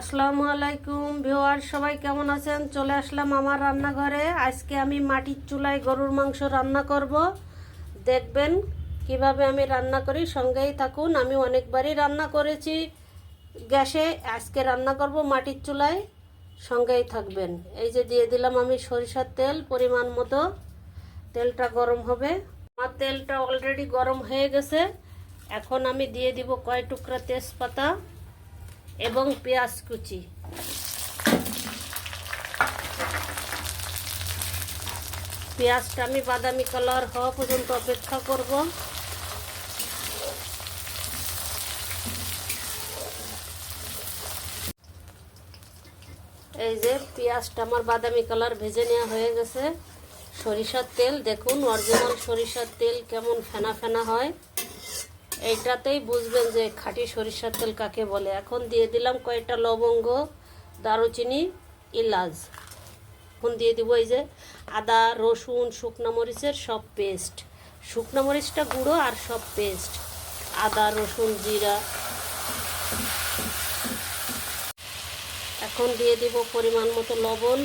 আসসালামু আলাইকুম ভিওয়ার সবাই কেমন আছেন? চলে আসলাম আমার রান্নাঘরে। আজকে আমি মাটির চুলায় গরুর মাংস রান্না করব। দেখবেন কীভাবে আমি রান্না করি, সঙ্গেই থাকুন। আমি অনেকবারই রান্না করেছি গ্যাসে। আজকে রান্না করব মাটির চুলায়। সঙ্গেই থাকবেন। এই যে দিয়ে দিলাম আমি সরিষার তেল, পরিমাণ মতো। তেলটা গরম হবে। আমার তেলটা অলরেডি গরম হয়ে গেছে। এখন আমি দিয়ে দিব কয় টুকরা তেজপাতা। এবং পেঁয়াজ কুচি। পেঁয়াজটা আমি বাদামি কালার হওয়া পর্যন্ত অপেক্ষা করব। এই যে পেঁয়াজটা আমার বাদামি কালার ভেজে নেওয়া হয়ে গেছে। সরিষার তেল, দেখুন, অরিজিনাল সরিষার তেল কেমন ফেনা ফেনা হয়। এইটাতেই বুঝবেন যে খাঁটি সরিষার তেল কাকে বলে। এখন দিয়ে দিলাম কয়েকটা লবঙ্গ, দারুচিনি ইলাচ এখন দিয়ে দিব এই যে আদা, রসুন, শুকনো মরিচের সব পেস্ট। শুকনো মরিচটা গুঁড়ো আর সব পেস্ট। আদা, রসুন, জিরা। এখন দিয়ে দিব পরিমাণ মতো লবণ।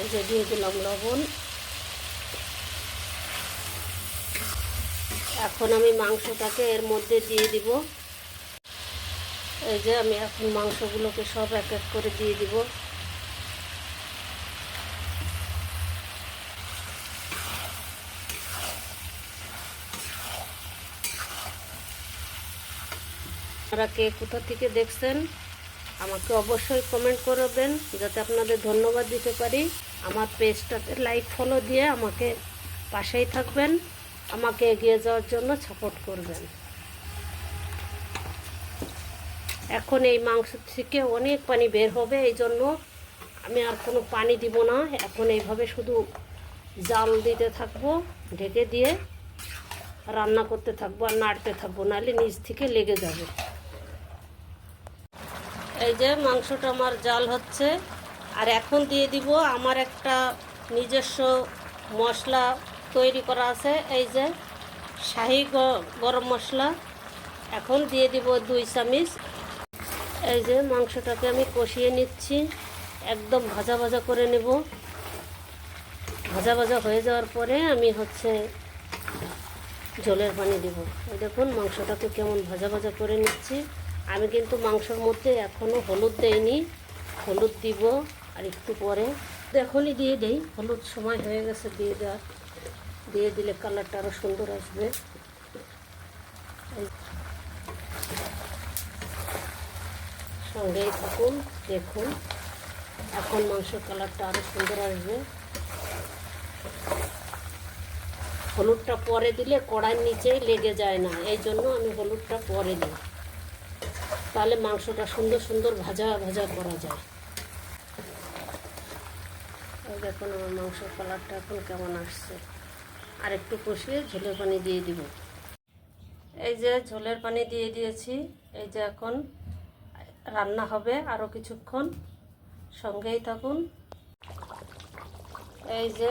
এই যে দিয়ে দিলাম লবণ। এখন আমি মাংসটাকে এর মধ্যে দিয়ে দিব। এই যে আমি এখন মাংসগুলোকে সব এক এক করে দিয়ে দিব। আপনারা কে কোথা থেকে দেখছেন, আমাকে অবশ্যই কমেন্ট করবেন, যাতে আপনাদের ধন্যবাদ দিতে পারি। আমার পেজটাতে লাইক ফলো দিয়ে আমাকে পাশেই থাকবেন। আমাকে এগিয়ে যাওয়ার জন্য সাপোর্ট করবেন। এখন এই মাংস থেকে অনেক পানি বের হবে, এই জন্য আমি আর কোনো পানি দিব না। এখন এইভাবে শুধু জাল দিতে থাকব, ঢেকে দিয়ে রান্না করতে থাকব আর নাড়তে থাকব, নাহলে নিচ থেকে লেগে যাবে। এই যে মাংসটা আমার জাল হচ্ছে, আর এখন দিয়ে দিব আমার একটা নিজস্ব মশলা তৈরি করা আছে, এই যে শাহি গরম মশলা। এখন দিয়ে দিব দুই চামিচ। এই যে মাংসটাকে আমি কষিয়ে নিচ্ছি, একদম ভাজা ভাজা করে নেব। ভাজা ভাজা হয়ে যাওয়ার পরে আমি হচ্ছে জলের পানি দেব। দেখুন মাংসটাকে কেমন ভাজা ভাজা করে নিচ্ছি। আমি কিন্তু মাংসর মধ্যে এখনও হলুদ দেইনি, হলুদ দিব আর একটু পরে। এখনই দিয়ে দেই। হলুদ সময় হয়ে গেছে দিয়ে দেওয়ার। দিয়ে দিলে কালারটা আরও সুন্দর আসবে। সঙ্গেই থাকুন, দেখুন। এখন মাংসের কালারটা আরও সুন্দর আসবে। হলুদটা পরে দিলে কড়াইয়ের নিচেই লেগে যায় না, এই জন্য আমি হলুদটা পরে দিই তাহলে মাংসটা সুন্দর সুন্দর ভাজা ভাজা করা যায়। দেখুন আমার মাংসের কালারটা এখন কেমন আসছে। আর একটু কষিয়ে ঝোলের পানি দিয়ে দিব। এই যে ঝোলের পানি দিয়ে দিয়েছি, এই যে এখন রান্না হবে আরও কিছুক্ষণ, সঙ্গেই থাকুন। এই যে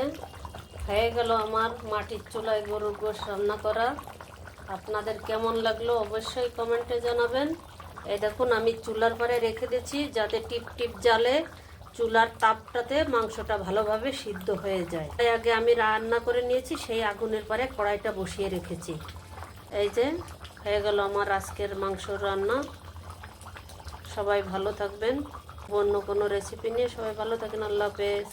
হয়ে গেল আমার মাটির চুলায় গরুর গোশ রান্না করা। আপনাদের কেমন লাগল অবশ্যই কমেন্টে জানাবেন। এই দেখুন, আমি চুলার পরে রেখে দিচ্ছি যাতে টিপ টিপ জালে চুলার তাপটাতে মাংসটা ভালোভাবে সিদ্ধ হয়ে যায়। তাই আগে আমি রান্না করে নিয়েছি, সেই আগুনের পরে কড়াইটা বসিয়ে রেখেছি। এই যে, হয়ে গেল আমার আজকের মাংস রান্না। সবাই ভালো থাকবেন। অন্য কোনো রেসিপি নিয়ে সবাই ভালো থাকেন আল্লাহ হাফেজ।